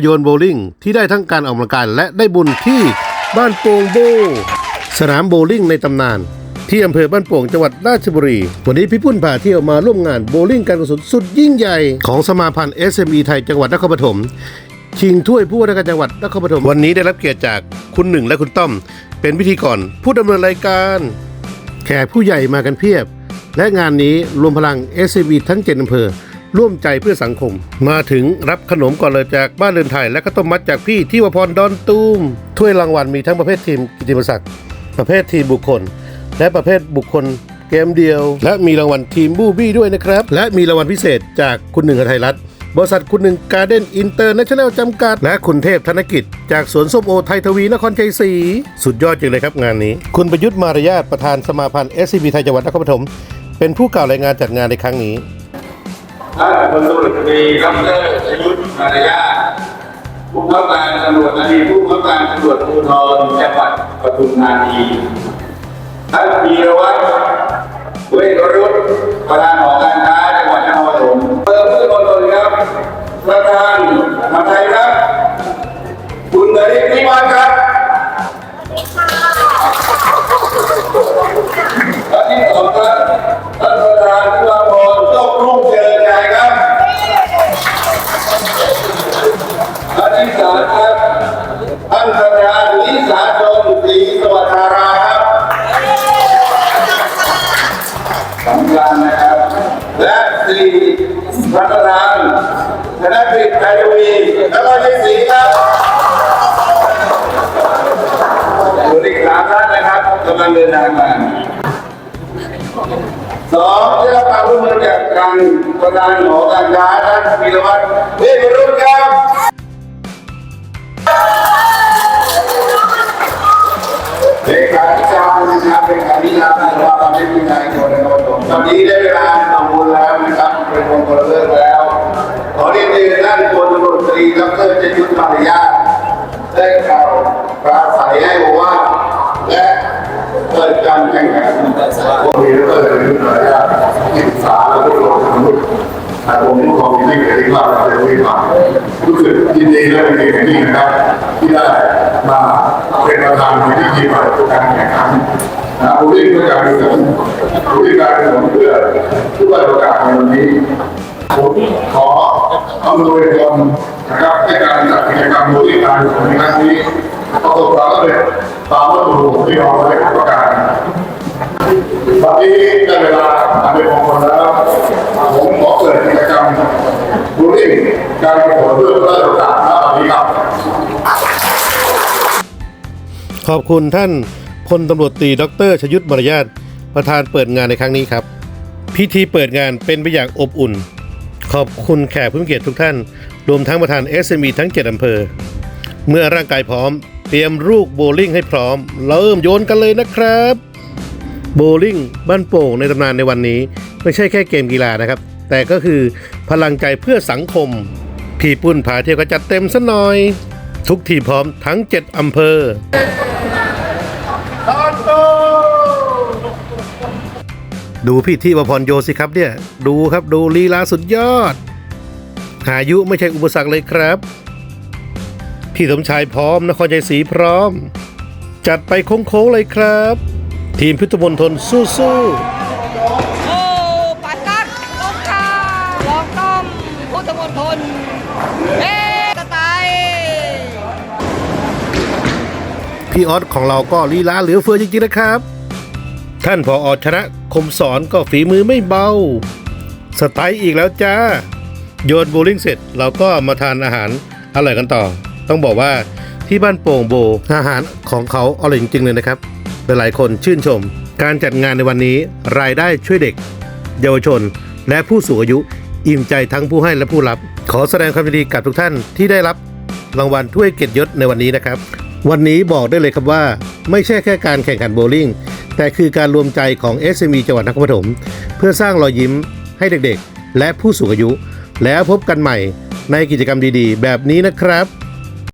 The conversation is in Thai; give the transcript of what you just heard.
โยนโบว์ลิ่งที่ได้ทั้งการออกกำลังกายและได้บุญที่บ้านโป่งโบ สนามโบว์ลิ่งในตำนาน ที่อำเภอบ้านโป่งจังหวัดราชบุรี วันนี้พี่ปุ้นพาเที่ยวมาร่วมงานโบว์ลิ่งการกุศลสุดยิ่งใหญ่ของสมาพันธ์ SME ไทยจังหวัดนครปฐมชิงถ้วยผู้ว่าราชการจังหวัดนครปฐมวันนี้ได้รับเกียรติจากคุณหนึ่งและคุณต้อม เป็นพิธีกรผู้ดำเนินรายการ แขกผู้ใหญ่มากันเพียบ และงานนี้รวมพลัง s อ b ทั้ง7อำเภอ ร่วมใจเพื่อสังคม มาถึงรับขนมก่อนเลยจากบ้านเรือนไทย และก็ต้มมัดจากพี่ที่วพรดอนตูมถ้วยรางวัลมีทั้งประเภททีมกิติมศักดิ์ประเภททีมบุคคล และประเภทบุคคลเกมเดียว และมีรางวัลทีมบูบี้ด้วยนะครับ และมีรางวัลพิเศษจากคุณหนึ่งไทยรัฐบริษัทคุณหนึ่งการ์เด้นอินเตอร์เนชั่นแนลจำกัด และคุณเทพธนกิจ จากสวนส้มโอไทยทวีนครชัยศรีสุดยอดจริงเลยครับงานนี้ คุณประยุทธ์มารยาทประธานสมาพันธ์ SCB ไทยจังหวัดนครปฐมเป็นผู้กล่าวรายงานจัดงานในครั้งนี้ ท่านพลตำรวจตรีดรชยุทธมารยาทผู้บังคับการตำรวจอดีตผู้บังคับการตำรวจภูธรจังหวัดปทุมธานีท่านพีรวัตรเวชรุตประธานหอการ ที่สามครับ ท่านประธานวิสาชนศรีสวัสดาราครับสำคัญนะครับ และสี่ท่านประธานธนกฤษไทยวีแล้วก็ที่สี่ครับส่วนอีกสามท่านนะครับกำลังเดินทางมาสองได้รับความร่วมมือจากทางประธานหอการค้าท่านพีรวัตรเวชรุ่งครับ เลขาธิการนะครับเลขาธิการสภาความเป็นผู้นายคนนะครับผมตอนนี้ได้เวลาทำบุญแล้วนะครับเป็นวงคนลเลิกแล้วขอเรียนเรียนท่านพลตำรวจตรีดรเจยุทธมารยาได้กล่าวปราศัยให้บอกว่าและเปิดการแข่งขันผมมีเรื่องนเรื่องระยะศึกษาและผู้ลงทุนแต่ผมมีความคิดเห็นที่ว่าเราจะวิ่งมารู้สึกยินดี และเป็นเกียรติยิ่งนะครับ ที่ได้มาเป็นประธานในพิธีเปิดการแข่งขันนะผู้วิ่งเพื่อการกุศลผู้วิ่งการกุศลเพื่อผู้ได้ประกาศในวันนี้ผมขออำนวยความนะครับในการจัดกิจกรรมบริการในครั้งนี้ประสบความสำเร็จตามวัตถุประสงค์ที่เราได้ประกาศวันนี้ได้เวลาอันเป็นมงคลแล้วผมขอเปิดกิจกรรมบูริ่งการประกวดเพื่อพระราช ขอบคุณท่านพลตำรวจตรีดรชยุทธมารยาทประธานเปิดงานในครั้งนี้ครับ พิธีเปิดงานเป็นไปอย่างอบอุ่น ขอบคุณแขกผู้มีเกียรติทุกท่าน รวมทั้งประธาน SME ทั้ง 7อำเภอ เมื่อร่างกายพร้อม เตรียมลูกโบลิ่งให้พร้อม เริ่มโยนกันเลยนะครับ โบลิ่งบ้านโป่งในตำนานในวันนี้ ไม่ใช่แค่เกมกีฬานะครับ แต่ก็คือพลังใจเพื่อสังคม พี่ปุ้นพาเที่ยวก็จัดเต็มซะหน่อย ทุกทีพร้อมทั้ง 7อำเภอ ดูพี่ที่วพรโยสิครับเนี่ย ดูครับดูลีลาสุดยอด หายุไม่ใช่อุปสรรคเลยครับ พี่สมชายพร้อมนครชัยศรีพร้อม จัดไปโค้งๆเลยครับ ทีมพุทธมนทนสู้ๆโอ้ปักัดลงกาลองต้อมพุทธมณฑลเอ๊ พี่ออสของเราก็ลีลาเหลือเฟือจริงๆนะครับ ท่านพออชนะคมสอนก็ฝีมือไม่เบา สไตล์อีกแล้วจ้า โยนโบว์ลิ่งเสร็จเราก็มาทานอาหารอร่อยกันต่อ ต้องบอกว่าที่บ้านโป่งโบอาหารของเขาอร่อยจริงๆเลยนะครับ หลายๆคนชื่นชม การจัดงานในวันนี้รายได้ช่วยเด็ก เยาวชน และผู้สูงอายุ อิ่มใจทั้งผู้ให้และผู้รับ ขอแสดงความยินดีกับทุกท่านที่ได้รับรางวัลถ้วยเกียรติยศในวันนี้นะครับ วันนี้บอกได้เลยครับว่า ไม่ใช่แค่การแข่งขันโบว์ลิ่งแต่คือการรวมใจของ SME จังหวัดนครปฐมเพื่อสร้างรอยยิ้มให้เด็กๆ และผู้สูงอายุ แล้วพบกันใหม่ในกิจกรรมดีๆ แบบนี้นะครับ